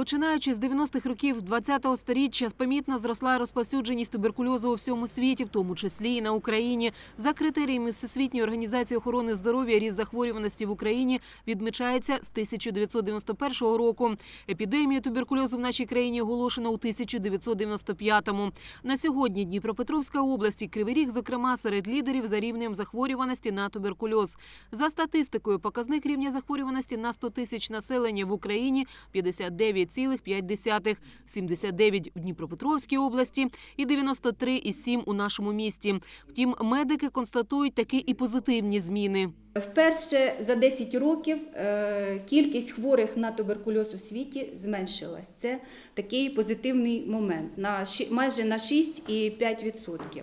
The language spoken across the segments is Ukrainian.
Починаючи з 90-х років 20-го сторіччя, помітно зросла розповсюдженість туберкульозу у всьому світі, в тому числі і на Україні. За критеріями Всесвітньої організації охорони здоров'я, ріст захворюваності в Україні відмічається з 1991 року. Епідемія туберкульозу в нашій країні оголошена у 1995-му. На сьогодні Дніпропетровська область і Кривий Ріг, зокрема, серед лідерів за рівнем захворюваності на туберкульоз. За статистикою, показник рівня захворюваності на 100 тисяч населення в Україні 59,5, 79 в Дніпропетровській області і 93,7 у нашому місті. Втім, медики констатують такі і позитивні зміни. Вперше за 10 років е, кількість хворих на туберкульоз у світі зменшилась. Це такий позитивний момент майже на 6,5%.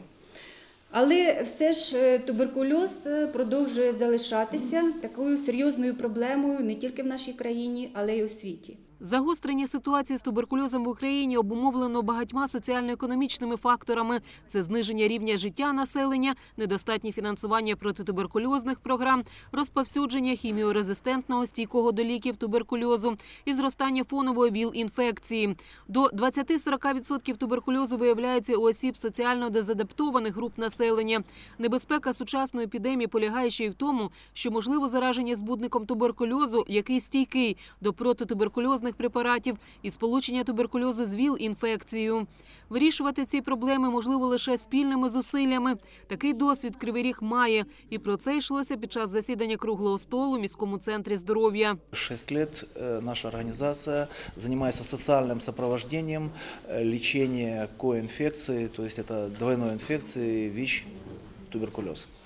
Але все ж е, туберкульоз е, продовжує залишатися такою серйозною проблемою не тільки в нашій країні, але й у світі. Загострення ситуації з туберкульозом в Україні обумовлено багатьма соціально-економічними факторами: це зниження рівня життя населення, недостатнє фінансування протитуберкульозних програм, розповсюдження хіміорезистентного стійкого до ліків туберкульозу і зростання фонової ВІЛ-інфекції. До 20-40% туберкульозу виявляється у осіб соціально дезадаптованих груп населення. Небезпека сучасної епідемії полягає ще й в тому, що можливо зараження збудником туберкульозу, який стійкий до протитуберкульозних препаратів, і сполучення туберкульозу з ВІЛ-інфекцією. Вирішувати ці проблеми можливо лише спільними зусиллями. Такий досвід Кривий Ріг має, і про це йшлося під час засідання круглого столу в міському центрі здоров'я. Шесть лет э, наша организация занимается социальным сопровождением э, лечения коинфекции, то есть это двойной инфекции ВИЧ, туберкулез. Э,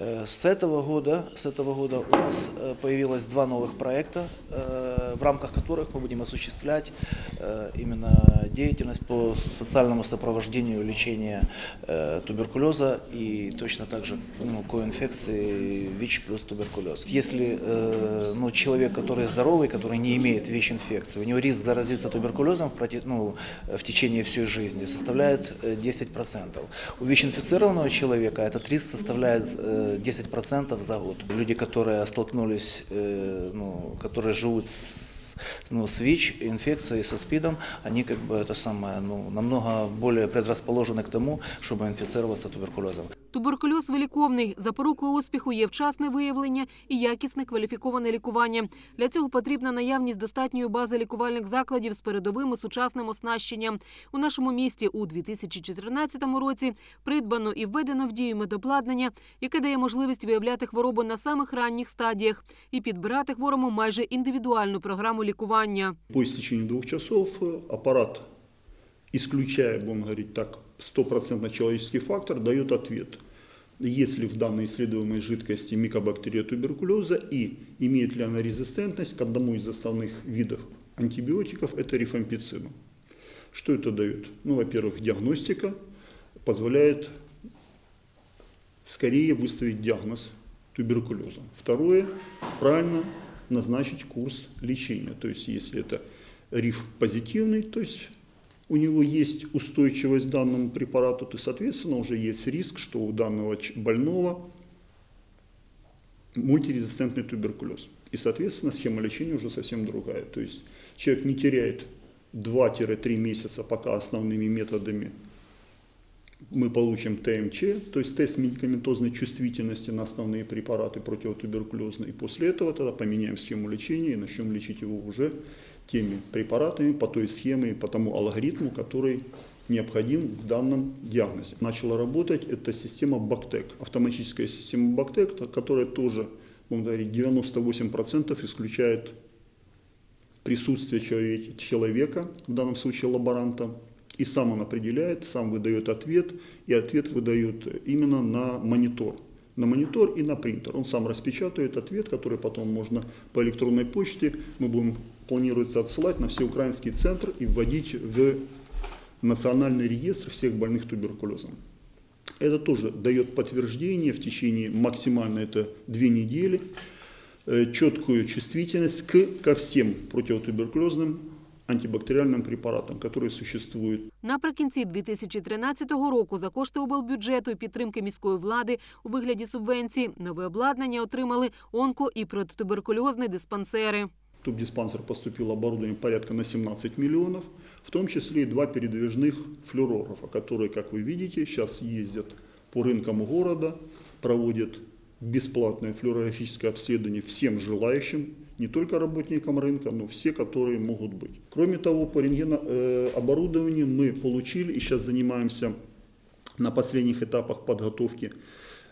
С этого года, с этого года у нас э, появилось два новых проекта, э, в рамках которых мы будем осуществлять э, именно деятельность по социальному сопровождению лечения э, туберкулеза и точно так же ну, коинфекции ВИЧ плюс туберкулез. Если э, ну, человек, который здоровый, который не имеет ВИЧ-инфекции, у него риск заразиться туберкулезом в, ну, в течение всей жизни составляет э, 10%. У ВИЧ-инфицированного человека этот риск составляет э, 10% за год. Люди, которые столкнулись, э, ну, которые живут с ну, с ВИЧ, инфекцией, со СПИДом, они как бы это самое, ну, намного более предрасположены к тому, чтобы инфицироваться туберкулезом. Туберкульоз виліковний. Запорукою успіху є вчасне виявлення і якісне кваліфіковане лікування. Для цього потрібна наявність достатньої бази лікувальних закладів з передовим і сучасним оснащенням. У нашому місті у 2014 році придбано і введено в дію медобладнання, яке дає можливість виявляти хворобу на самих ранніх стадіях і підбирати хворому майже індивідуальну програму лікування. По истечении двух часов э, аппарат, исключая, будем говорить так, стопроцентно человеческий фактор, дает ответ. Есть ли в данной исследуемой жидкости микобактерия туберкулеза и имеет ли она резистентность к одному из основных видов антибиотиков, это рифампицину. Что это дает? Ну, во-первых, диагностика позволяет скорее выставить диагноз туберкулеза. Второе, правильно назначить курс лечения. То есть, если это риф позитивный, то есть у него есть устойчивость к данному препарату, то, соответственно, уже есть риск, что у данного больного мультирезистентный туберкулез. И, соответственно, схема лечения уже совсем другая. То есть человек не теряет 2-3 месяца, пока основными методами мы получим ТМЧ, то есть тест медикаментозной чувствительности на основные препараты противотуберкулезные. И после этого тогда поменяем схему лечения и начнем лечить его уже теми препаратами по той схеме, по тому алгоритму, который необходим в данном диагнозе. Начала работать эта система Бактек, автоматическая система Бактек, которая тоже, будем говорить, 98% исключает присутствие человек- человека, в данном случае лаборанта, и сам он определяет, сам выдает ответ, и ответ выдает именно на монитор. На монитор и на принтер. Он сам распечатает ответ, который потом можно по электронной почте, мы будем, планируется отсылать на все украинские центры и вводить в национальный реестр всех больных туберкулезом. Это тоже дает подтверждение в течение максимально это две недели, э, четкую чувствительность к, ко всем противотуберкулезным антибактериальным препаратам, которые существуют. Наприкінці 2013 року за кошти облбюджету і підтримки міської влади у вигляді субвенцій нове обладнання отримали онко і протитуберкульозні диспансери. тубдиспансер поступило оборудование порядка на 17 миллионов, в том числе и два передвижных флюорографа, которые, как вы видите, сейчас ездят по рынкам города, проводят бесплатное флюорографическое обследование всем желающим, не только работникам рынка, но все, которые могут быть. Кроме того, по рентгенооборудованию мы получили и сейчас занимаемся на последних этапах подготовки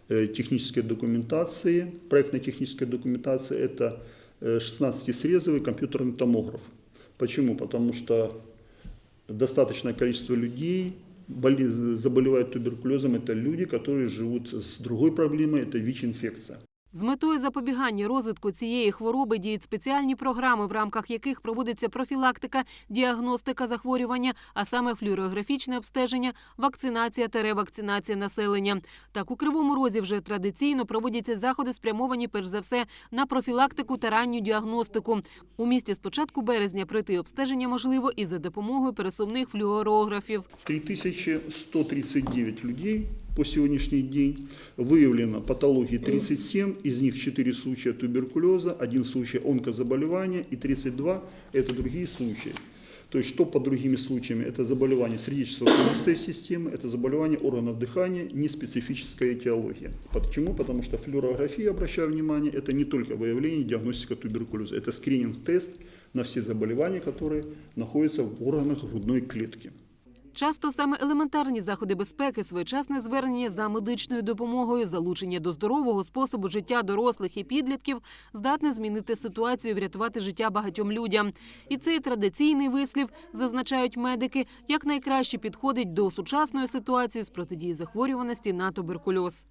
э, технической документации, проектно-технической документации, это э, 16-срезовый компьютерный томограф. Почему? Потому что достаточное количество людей боли- заболевают туберкулезом. Это люди, которые живут с другой проблемой, это ВИЧ-инфекция. З метою запобігання розвитку цієї хвороби діють спеціальні програми, в рамках яких проводиться профілактика, діагностика захворювання, а саме флюорографічне обстеження, вакцинація та ревакцинація населення. Так у Кривому Розі вже традиційно проводяться заходи, спрямовані перш за все на профілактику та ранню діагностику. У місті з початку березня пройти обстеження можливо і за допомогою пересувних флюорографів. 3139 людей по сегодняшний день. Выявлено патологии 37, из них 4 случая туберкулеза, 1 случай онкозаболевания и 32 – это другие случаи. То есть, что под другими случаями? Это заболевание сердечно-сосудистой системы, это заболевание органов дыхания, неспецифическая этиология. Почему? Потому что флюорография, обращаю внимание, это не только выявление диагностика туберкулеза, это скрининг-тест на все заболевания, которые находятся в органах грудной клетки. Часто саме елементарні заходи безпеки, своєчасне звернення за медичною допомогою, залучення до здорового способу життя дорослих і підлітків здатне змінити ситуацію, і врятувати життя багатьом людям. І цей традиційний вислів, зазначають медики, якнайкраще підходить до сучасної ситуації з протидії захворюваності на туберкульоз.